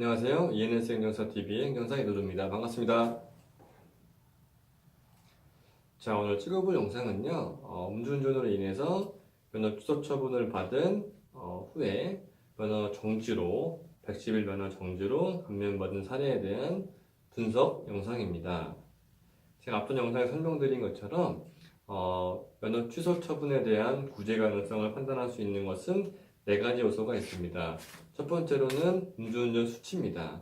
안녕하세요. ENS 행정사TV의 행정사 이도루입니다. 반갑습니다. 자, 오늘 찍어볼 영상은요, 어, 음주운전으로 인해서 면허 취소 처분을 받은 어, 후에 면허 정지로, 110일 면허 정지로 감면받은 사례에 대한 분석 영상입니다. 제가 앞선 영상에 설명드린 것처럼 어, 면허 취소 처분에 대한 구제 가능성을 판단할 수 있는 것은 네 가지 요소가 있습니다. 첫 번째로는 음주운전 수치입니다.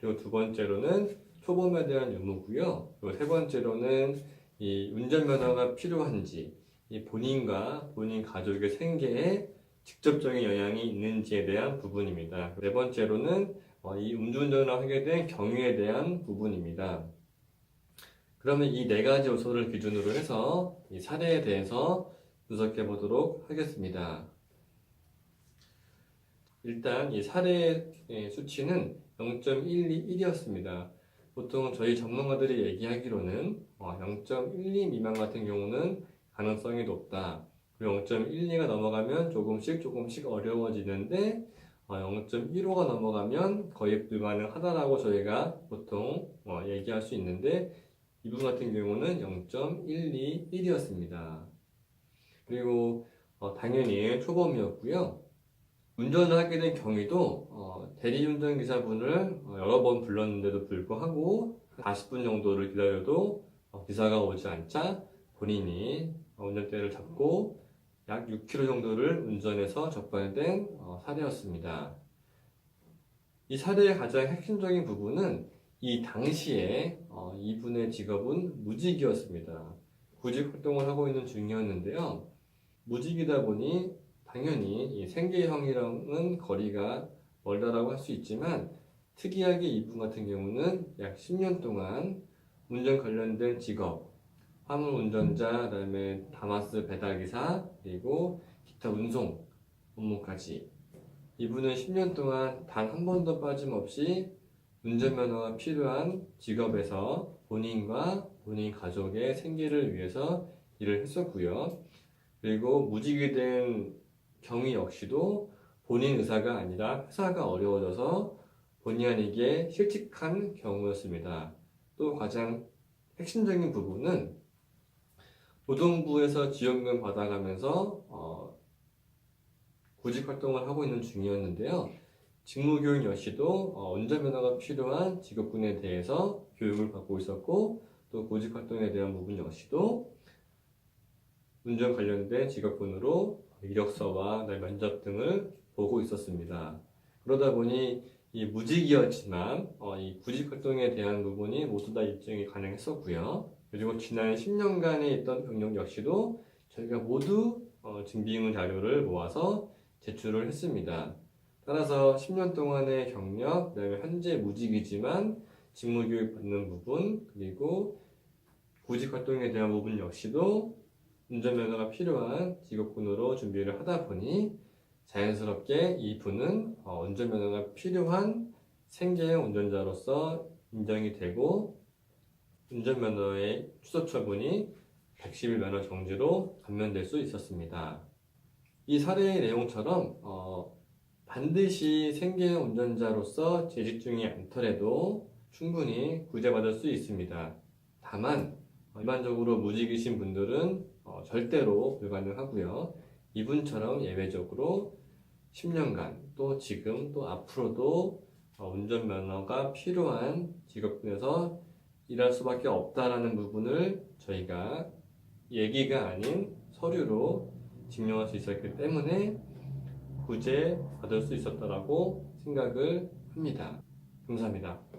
그리고 두 번째로는 초범에 대한 유무고요. 그리고 세 번째로는 이 운전면허가 필요한지, 이 본인과 본인 가족의 생계에 직접적인 영향이 있는지에 대한 부분입니다. 네 번째로는 어, 이 음주운전을 하게 된 경위에 대한 부분입니다. 그러면 이 네 가지 요소를 기준으로 해서 이 사례에 대해서 분석해 보도록 하겠습니다. 일단 이 사례의 수치는 0.121이었습니다. 보통 저희 전문가들이 얘기하기로는 0.12 미만 같은 경우는 가능성이 높다. 그리고 0.12가 넘어가면 조금씩 조금씩 어려워지는데 0.15가 넘어가면 거의 불가능하다라고 저희가 보통 어, 얘기할 수 있는데 이분 같은 경우는 0.121이었습니다. 그리고 어, 당연히 초범이었고요. 운전을 하게 된 경위도 어, 대리운전 기사분을 어, 여러 번 불렀는데도 불구하고 40분 정도를 기다려도 어, 기사가 오지 않자 본인이 어, 운전대를 잡고 약 6km 정도를 운전해서 적발된 어, 사례였습니다. 이 사례의 가장 핵심적인 부분은 이 당시에 어, 이분의 직업은 무직이었습니다. 구직 활동을 하고 있는 중이었는데요. 무직이다 보니 당연히 이 생계형이랑은 거리가 멀다라고 할 수 있지만 특이하게 이분 같은 경우는 약 10년 동안 운전 관련된 직업, 화물 운전자, 그다음에 다마스 배달기사, 그리고 기타 운송 업무까지 이분은 10년 동안 단 한 번도 빠짐없이 운전면허가 필요한 직업에서 본인과 본인 가족의 생계를 위해서 일을 했었고요. 그리고 무직이 된 경위 역시도 본인 의사가 아니라 회사가 어려워져서 본의 아니게 실직한 경우였습니다. 또 가장 핵심적인 부분은 노동부에서 지원금 받아가면서 어, 구직 활동을 하고 있는 중이었는데요. 직무교육 역시도 어, 운전면허가 필요한 직업군에 대해서 교육을 받고 있었고 또 구직 활동에 대한 부분 역시도 운전 관련된 직업군으로 이력서와 면접 등을 보고 있었습니다. 그러다 보니 이 무직이었지만 어, 이 구직 활동에 대한 부분이 모두 다 입증이 가능했었고요. 그리고 지난 10년간에 있던 경력 역시도 저희가 모두 어, 증빙 자료를 모아서 제출을 했습니다. 따라서 10년 동안의 경력, 그다음에 현재 무직이지만 직무교육 받는 부분, 그리고 구직 활동에 대한 부분 역시도 운전면허가 필요한 직업군으로 준비를 하다 보니 자연스럽게 이 분은 어, 운전면허가 필요한 생계형 운전자로서 인정이 되고 운전면허의 취소 처분이 110일 면허 정지로 감면될 수 있었습니다. 이 사례의 내용처럼 어, 반드시 생계형 운전자로서 재직 중이 않더라도 충분히 구제받을 수 있습니다. 다만 일반적으로 무직이신 분들은 어, 절대로 불가능하고요. 이분처럼 예외적으로 10년간 또 지금 또 앞으로도 어, 운전면허가 필요한 직업군에서 일할 수밖에 없다라는 부분을 저희가 얘기가 아닌 서류로 증명할 수 있었기 때문에 구제 받을 수 있었다라고 생각을 합니다. 감사합니다.